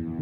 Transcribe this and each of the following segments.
Mm-hmm.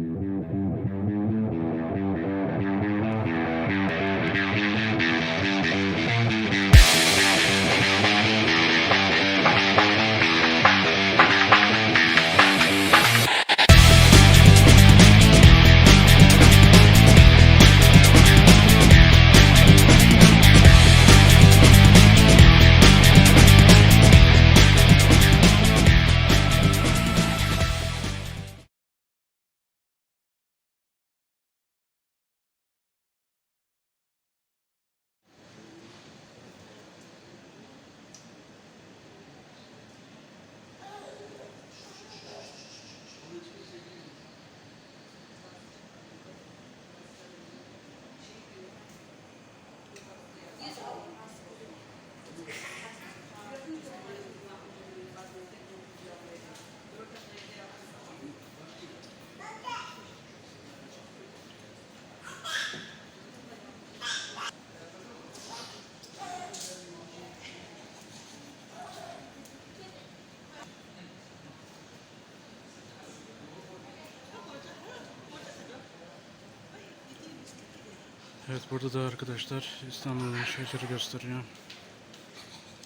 Evet burada da arkadaşlar İstanbul'un şeyleri gösteriyor.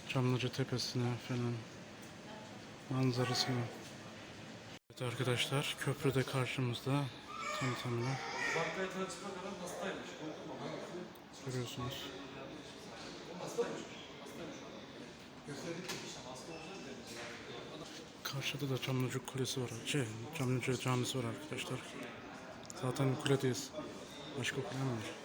Çamlıca tepesine falan manzarasını. Evet arkadaşlar köprü de karşımızda tam tamına görüyorsunuz. Karşıda da Çamlıca Kulesi var. Şey, Çamlıca Camisi var arkadaşlar. Zaten kuledeyiz. Başka kule mi var?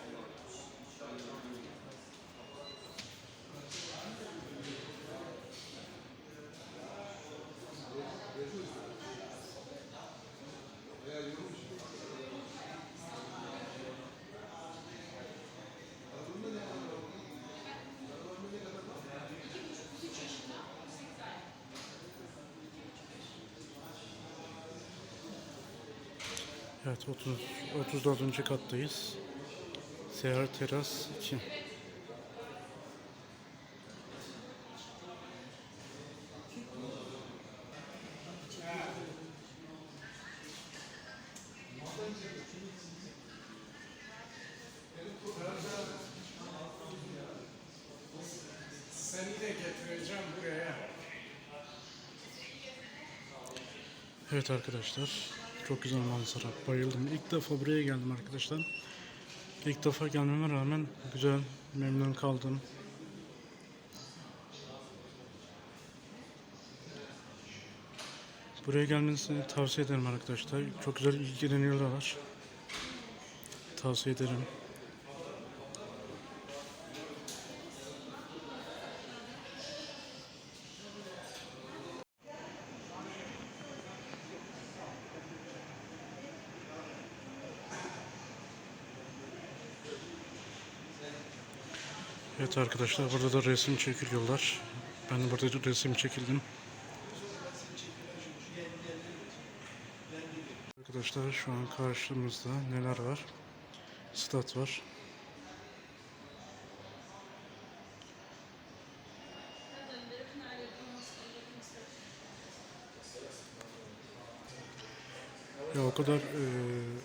Evet 30, 34. kattayız. Seyahat teras 2. Seni de getireceğim buraya. Evet arkadaşlar çok güzel manzara bayıldım. İlk defa buraya geldim arkadaşlar. İlk defa gelmeme rağmen güzel memnun kaldım. Buraya gelmenizi tavsiye ederim arkadaşlar. Çok güzel ilgileniyorlar. Tavsiye ederim. Evet arkadaşlar burada da resim çekiliyorlar. Ben burada resim çekildim. Arkadaşlar şu an karşımızda neler var? Stat var. Ya o kadar eee,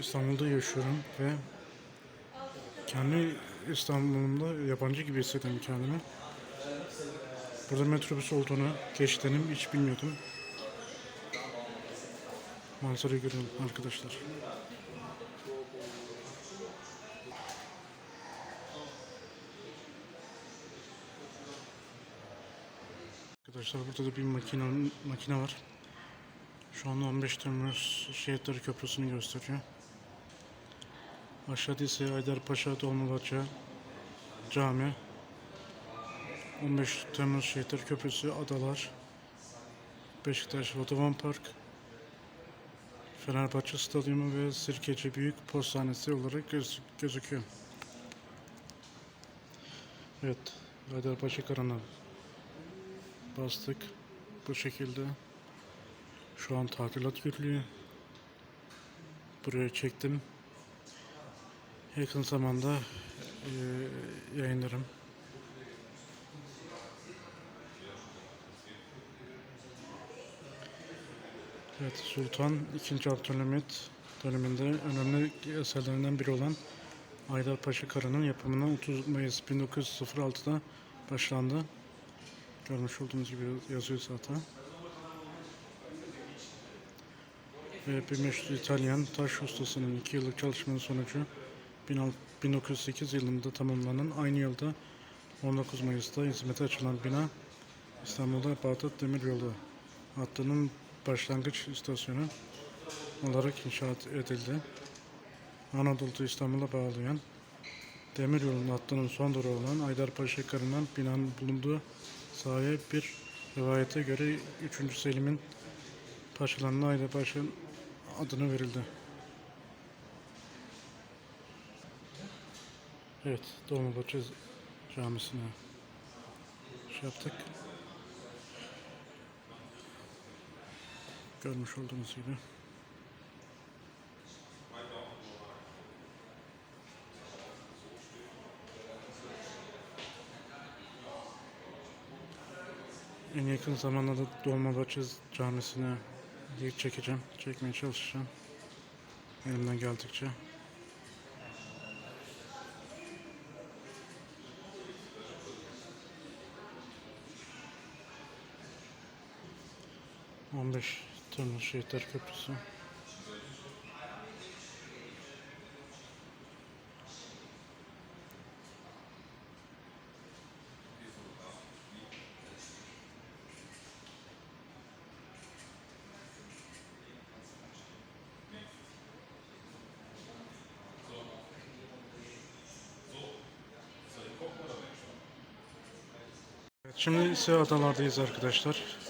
İstanbul'da yaşıyorum ve kendi İstanbul'umda yabancı gibi hissediyorum kendimi. Burada metrobüs olduğunu geçtiğini hiç bilmiyordum. Manzarayı görüyorum arkadaşlar. Arkadaşlar burada da bir makine makine var. Şu anda 15 Temmuz Şehitleri Köprüsü'nü gösteriyor. Aşağıda ise Haydarpaşa Dolmabahçe Cami 15 Temmuz Şehitler Köprüsü Adalar Beşiktaş Vodafone Park Fenerbahçe Stadyumu ve Sirkeci Büyük Postanesi olarak göz- gözüküyor. Evet, Haydarpaşa Karan'a bastık. Bu şekilde. Şu an tadilat görülüyor. Buraya çektim. Yakın zamanda eee, yayınlarım. Evet, Sultan 2. Abdülhamit döneminde önemli eserlerinden biri olan Aydarpaşa Karı'nın yapımına 30 Mayıs 1906'da başlandı. Görmüş olduğunuz gibi yazıyor zaten. Ve bir meşhur İtalyan taş ustasının 2 yıllık çalışmanın sonucu 1908 yılında tamamlanan aynı yılda 19 Mayıs'ta hizmete açılan bina İstanbul'da Bağdat Demiryolu hattının başlangıç istasyonu olarak inşaat edildi. Anadolu'da İstanbul'a bağlayan demiryolu hattının son durağı olan Aydarpaşa Karı'ndan binanın bulunduğu sahaya bir rivayete göre 3. Selim'in paşalarına Aydarpaşa adını verildi. Evet, Dolmabahçe Camisi'ne şey yaptık. Görmüş olduğunuz gibi. En yakın zamanda da Dolmabahçe Camisi'ne ilk çekeceğim. Çekmeye çalışacağım. Elimden geldikçe. On beş Temmuz Şehitler Köprüsü. Şimdi ise adalardayız arkadaşlar.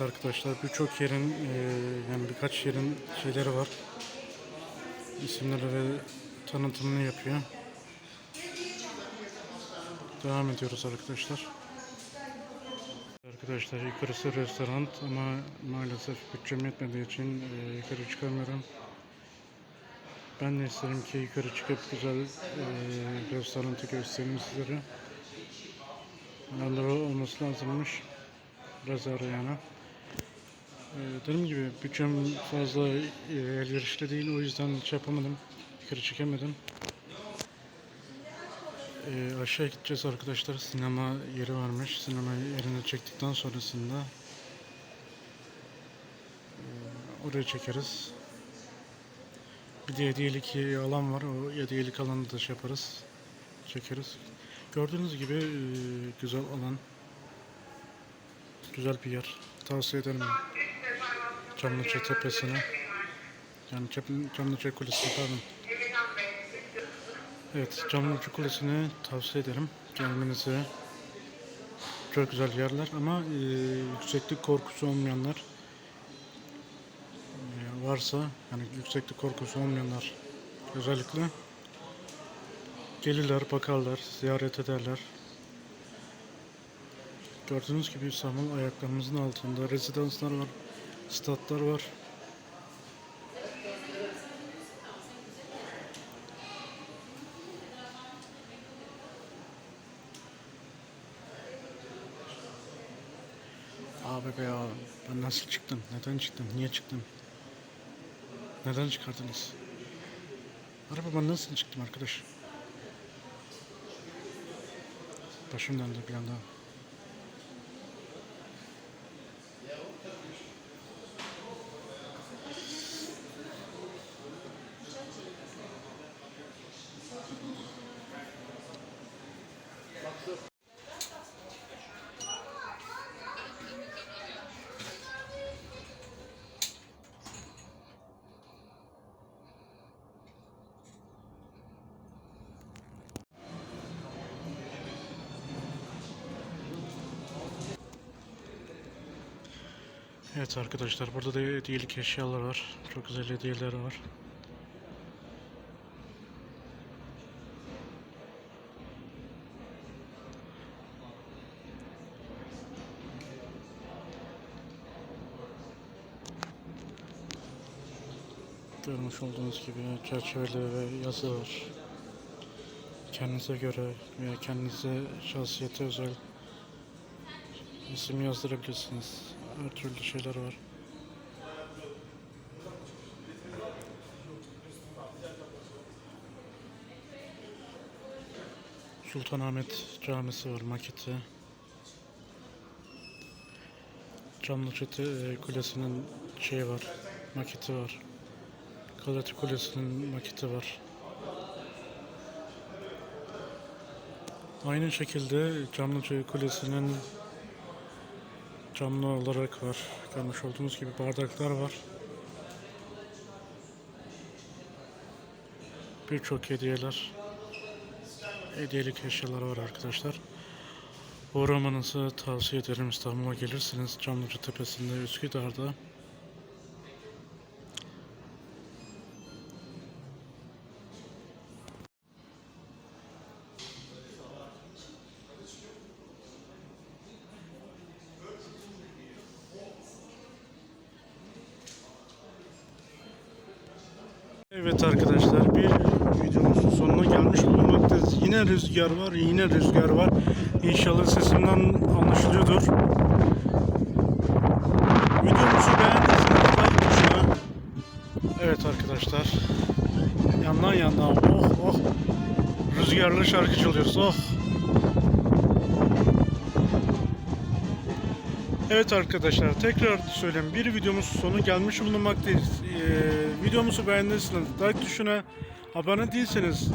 Arkadaşlar birçok yerin eee, yani birkaç yerin şeyleri var. İsimleri ve tanıtımını yapıyor. Devam ediyoruz arkadaşlar. Arkadaşlar yukarısı restoran ama maalesef bütçem yetmediği için eee, yukarı çıkamıyorum. Ben de isterim ki yukarı çıkıp güzel eee restoranı göstereyim sizlere. Randevu olması lazımmış. Biraz arayana. Ee, dediğim gibi bütçem fazla e, elverişli değil o yüzden hiç yapamadım. Yukarı çekemedim. Ee, aşağı gideceğiz arkadaşlar. Sinema yeri varmış. Sinema yerini çektikten sonrasında e, oraya çekeriz. Bir de hediyelik alan var. O hediyelik alanı da şey yaparız. Çekeriz. Gördüğünüz gibi e, güzel alan. Güzel bir yer. Tavsiye ederim. Çamlıca Tepesi'ne. Yani Çam- Çamlıca Kulesi'ne pardon. Evet, Çamlıca Kulesi'ne tavsiye ederim gelmenizi. Çok güzel yerler ama e, yükseklik korkusu olmayanlar e, varsa yani yükseklik korkusu olmayanlar özellikle gelirler, bakarlar, ziyaret ederler. Gördüğünüz gibi İstanbul ayaklarımızın altında rezidanslar var, statlar var. Abi be ya ben nasıl çıktım? Neden çıktım? Niye çıktım? Neden çıkardınız? Arabadan nasıl çıktım arkadaş? Başım döndü bir anda. Evet arkadaşlar burada da hediyelik eşyalar var. Çok güzel hediyeler var. Görmüş olduğunuz gibi çerçeveli ve yazı var. Kendinize göre veya kendinize şahsiyete özel isim yazdırabilirsiniz. Her türlü şeyler var. Sultanahmet Camisi var maketi. Çamlıçatı e, Kulesi'nin şeyi var, maketi var. Galata Kulesi'nin maketi var. Aynı şekilde Çamlıca Kulesi'nin camlı olarak var. Görmüş olduğunuz gibi bardaklar var. Birçok hediyeler, hediyelik eşyalar var arkadaşlar. Uğramanızı tavsiye ederim İstanbul'a gelirsiniz. Çamlıca Tepesi'nde Üsküdar'da. Evet arkadaşlar bir videomuzun sonuna gelmiş bulunmaktayız. Yine rüzgar var, yine rüzgar var. İnşallah sesimden anlaşılıyordur. Videomuzu beğendiyseniz like. Evet arkadaşlar. Yandan yandan oh oh. Rüzgarlı şarkı çalıyoruz oh. Evet arkadaşlar tekrar söyleyeyim bir videomuzun sonu gelmiş bulunmaktayız. Ee, videomuzu beğendiyseniz like tuşuna abone değilseniz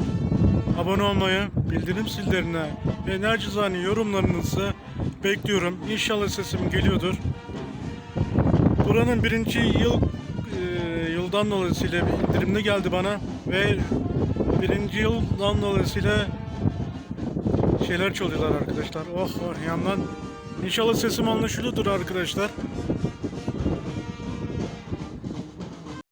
abone olmayı, bildirim zillerine ve nacizane yorumlarınızı bekliyorum. İnşallah sesim geliyordur. Buranın birinci yıl e, yıldan dolayısıyla bir indirimli geldi bana ve birinci yıldan dolayısıyla şeyler çalıyorlar arkadaşlar. Oh oh yandan. İnşallah sesim anlaşılıyordur arkadaşlar.